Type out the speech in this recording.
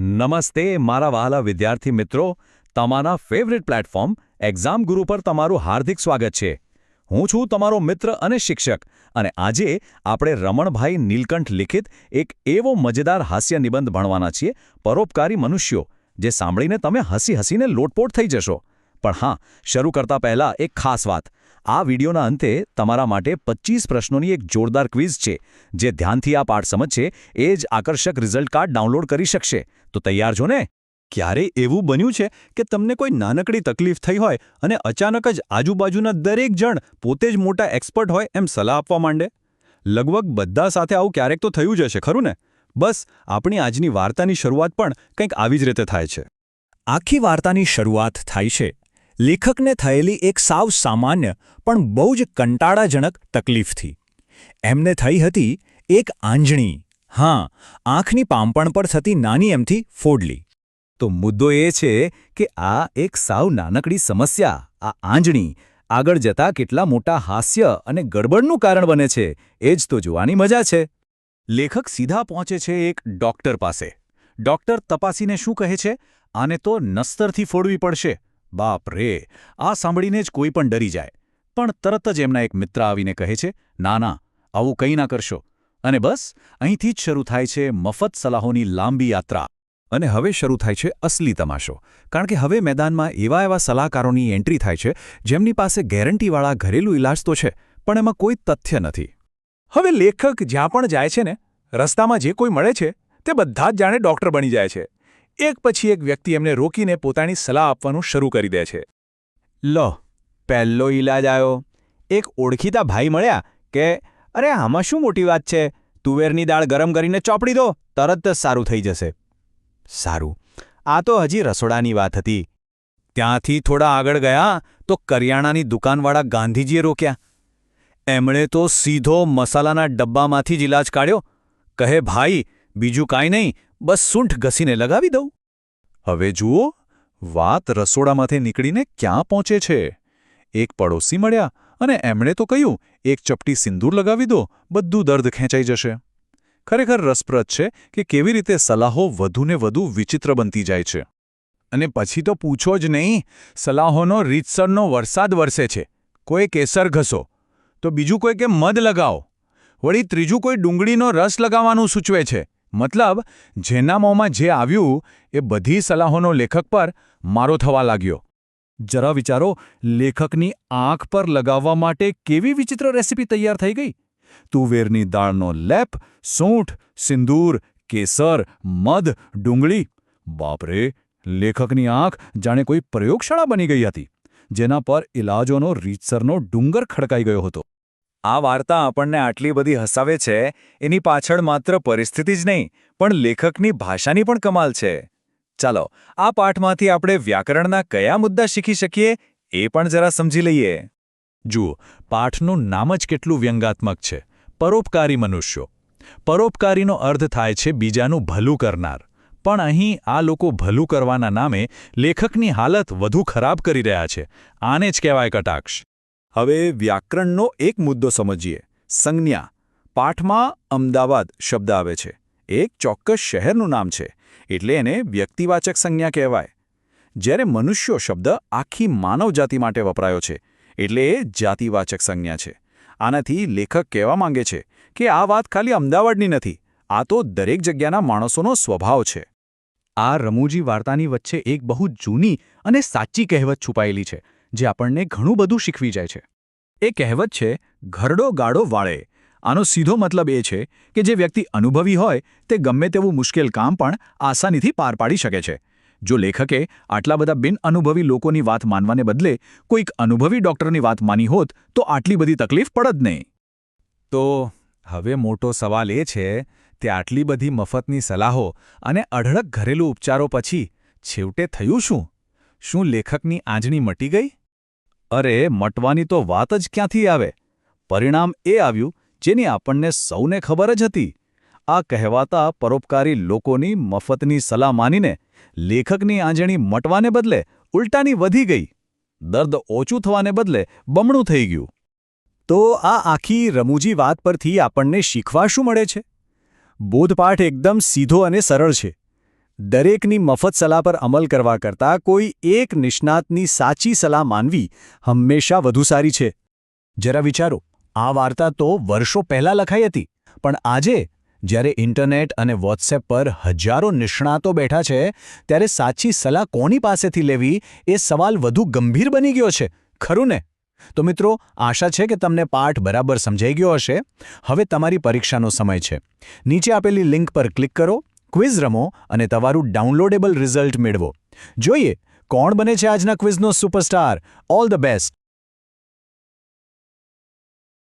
નમસ્તે, મારા વહાલા વિદ્યાર્થી મિત્રો. તમારા ફેવરિટ પ્લેટફોર્મ એક્ઝામ ગુરુ પર તમારું હાર્દિક સ્વાગત છે. હું છું તમારો મિત્ર અને શિક્ષક અને આજે આપણે રમણભાઈ નીલકંઠ લિખિત એક એવો મજેદાર હાસ્ય નિબંધ ભણવાના છીએ, પરોપકારી મનુષ્યો, જે સાંભળીને તમે હસી હસીને લોટપોટ થઈ જશો. પણ હા, શરૂ કરતા પહેલા એક ખાસ વાત. આ વિડીયોના અંતે તમારા માટે 25 પ્રશ્નોની એક જોરદાર ક્વિઝ છે, જે ધ્યાનથી આ પાઠ સમજશે એ જ આકર્ષક રિઝલ્ટ કાર્ડ ડાઉનલોડ કરી શકશે. તો તૈયાર છો ને? ક્યારે એવું બન્યું છે કે તમને કોઈ નાનકડી તકલીફ થઈ હોય અને અચાનક જ આજુબાજુના દરેક જણ પોતે જ મોટા એક્સપર્ટ હોય એમ સલાહ આપવા માંડે? લગભગ બધા સાથે આવું ક્યારેક તો થયું જ હશે, ખરું ને? બસ, આપણી આજની વાર્તાની શરૂઆત પણ કંઈક આવી જ રીતે થાય છે. આખી વાર્તાની શરૂઆત થાય છે લેખકને થયેલી એક સાવ સામાન્ય, પણ બહુ જ કંટાળાજનક તકલીફથી એમને થઈ હતી એક આંજણી. હા, આંખની પાંપણ પર થતી નાની એમથી ફોડલી. તો મુદ્દો એ છે કે આ એક સાવ નાનકડી સમસ્યા, આ આંજણી, આગળ જતા કેટલા મોટા હાસ્ય અને ગડબડનું કારણ બને છે, એ જ તો જોવાની મજા છે. લેખક સીધા પહોંચે છે એક ડોક્ટર પાસે. ડોક્ટર તપાસીને શું કહે છે? આને તો નસ્તરથી ફોડવી પડશે. બાપ રે, આ સાંભળીને જ કોઈ પણ ડરી જાય. પણ તરત જ એમના એક મિત્ર આવીને કહે છે ના ના આવું કંઈ ના કરશો. અને બસ, અહીંથી જ શરૂ થાય છે મફત સલાહોની લાંબી યાત્રા. અને હવે શરૂ થાય છે અસલી તમાશો. કારણ કે હવે મેદાનમાં એવા એવા સલાહકારોની એન્ટ્રી થાય છે, જેમની પાસે ગેરંટીવાળા ઘરેલું ઇલાજ તો છે, પણ એમાં કોઈ તથ્ય નથી. હવે લેખક જ્યાં પણ જાય છે ને, રસ્તામાં જે કોઈ મળે છે, તે બધા જ જાણે ડૉક્ટર બની જાય છે. એક પછી એક વ્યક્તિ એમને રોકીને પોતાની સલાહ આપવાનું શરૂ કરી દે છે. લો, પહેલો ઈલાજ આવ્યો એક ઓળખીતા ભાઈ મળ્યા કે, અરે, આમાં શું મોટી વાત છે? તુવેરની દાળ ગરમ કરીને ચોપડી દો, તરત જ સારું થઈ જશે. સારું. આ તો હજી રસોડાની વાત હતી. ત્યાંથી થોડા આગળ ગયા તો કરિયાણાની દુકાનવાળા ગાંધીજીએ રોક્યા. એમણે તો સીધો મસાલાના ડબ્બામાંથી જ ઇલાજ કાઢ્યો. કહે, ભાઈ, બીજું કાંઈ નહીં બસ સૂંઠ ઘસીને લગાવી દઉં. હવે જુઓ, વાત રસોડામાંથી નીકળીને ક્યાં પહોંચે છે. એક પડોશી મળ્યા અને એમણે તો કહ્યું, એક ચપટી સિંદૂર લગાવી દો, બધું દર્દ ખેંચાઈ જશે. ખરેખર રસપ્રદ છે કે કેવી રીતે સલાહો વધુને વધુ વિચિત્ર બનતી જાય છે. અને પછી તો પૂછો જ નહીં, સલાહોનો રીતસરનો વરસાદ વરસે છે. કોઈ કેસર ઘસો, તો બીજું કોઈ કે મધ લગાવો. વળી ત્રીજું કોઈ ડુંગળીનો રસ લગાવવાનું સૂચવે છે. મતલબ, જેના મોંમાં જે આવ્યું, એ બધી સલાહોનો લેખક પર મારો થવા લાગ્યો. જરા વિચારો, લેખકની આંખ પર લગાવવા માટે કેવી વિચિત્ર રેસીપી તૈયાર થઈ ગઈ? તુવેરની દાળનો લેપ, સૂંઠ, સિંદૂર, કેસર, મધ, ડુંગળી. બાપરે, લેખકની આંખ જાણે કોઈ પ્રયોગશાળા બની ગઈ હતી, જેના પર ઇલાજોનો રીતસરનો ડુંગર ખડકાઈ ગયો હતો. આ વાર્તા આપણને આટલી બધી હસાવે છે, એની પાછળ માત્ર પરિસ્થિતિ જ નહીં, પણ લેખકની ભાષાની પણ કમાલ છે. ચાલો, આ પાઠમાંથી આપણે વ્યાકરણના કયા મુદ્દા શીખી શકીએ, એ પણ જરા સમજી લઈએ. જુઓ, પાઠનું નામ જ કેટલું વ્યંગાત્મક છે. પરોપકારી મનુષ્યો. પરોપકારીનો અર્થ થાય છે બીજાનું ભલું કરનાર. પણ અહીં આ લોકો ભલું કરવાના નામે લેખકની હાલત વધુ ખરાબ કરી રહ્યા છે. આને જ કહેવાય કટાક્ષ. હવે વ્યાકરણનો એક મુદ્દો સમજીએ. સંજ્ઞા. પાઠમાં અમદાવાદ શબ્દ આવે છે. એક ચોક્કસ શહેરનું નામ છે, એટલે એને વ્યક્તિવાચક સંજ્ઞા કહેવાય. જ્યારે મનુષ્યો શબ્દ આખી માનવજાતિ માટે વપરાયો છે, એટલે એ જાતિવાચક સંજ્ઞા છે. આનાથી લેખક કહેવા માંગે છે કે આ વાત ખાલી અમદાવાદની નથી, આ તો દરેક જગ્યાના માણસોનો સ્વભાવ છે. આ રમૂજી વાર્તાની વચ્ચે એક બહુ જૂની અને સાચી કહેવત છુપાયેલી છે. જે આપણને ઘણું બધું શીખવી જાય છે. એ કહેવત છે, ઘરડો ગાડો વાળે. આનો સીધો મતલબ એ છે કે જે વ્યક્તિ અનુભવી હોય તે ગમે તેવું મુશ્કેલ કામ પણ આસાનીથી પાર પાડી શકે છે. જો લેખકે આટલા બધા બિનઅનુભવી લોકોની વાત માનવાને બદલે કોઈક અનુભવી ડોક્ટરની વાત માની હોત, તો આટલી બધી તકલીફ પડત નહીં. તો હવે મોટો સવાલ એ છે કે આટલી બધી મફતની સલાહો અને અઢળક ઘરેલું ઉપચારો પછી છેવટે થયું શું? શું લેખકની આંજણી મટી ગઈ? અરે, મટવાની તો વાત જ ક્યાંથી આવે? પરિણામ એ આવ્યું જેની આપણને સૌને ખબર જ હતી. આ કહેવાતા પરોપકારી લોકોની મફતની સલાહ માનીને લેખકની આંજણી મટવાને બદલે ઉલટાની વધી ગઈ. દર્દ ઓછું થવાને બદલે બમણું થઈ ગયું. તો આ આખી રમૂજી વાત પરથી આપણને શીખવા શું મળે છે? બોધપાઠ એકદમ સીધો અને સરળ છે. દરેકની મફત સલાહ પર અમલ કરવા કરતાં કોઈ એક નિષ્ણાતની સાચી સલાહ માનવી હંમેશા વધુ સારી છે. જરા વિચારો, આ વાર્તા તો વર્ષો પહેલાં લખાઈ હતી, પણ આજે, જ્યારે ઇન્ટરનેટ અને વોટ્સએપ પર હજારો નિષ્ણાતો બેઠા છે, ત્યારે સાચી સલાહ કોની પાસેથી લેવી એ સવાલ વધુ ગંભીર બની ગયો છે. ખરું ને? તો મિત્રો, આશા છે કે તમને પાઠ બરાબર સમજાઈ ગયો હશે. હવે તમારી પરીક્ષાનો સમય છે. નીચે આપેલી લિંક પર ક્લિક કરો. ક્વિઝ રમો અને તમારું ડાઉનલોડેબલ રિઝલ્ટ મેળવો. જોઈએ, કોણ બને છે આજના ક્વિઝનો સુપરસ્ટાર? All the best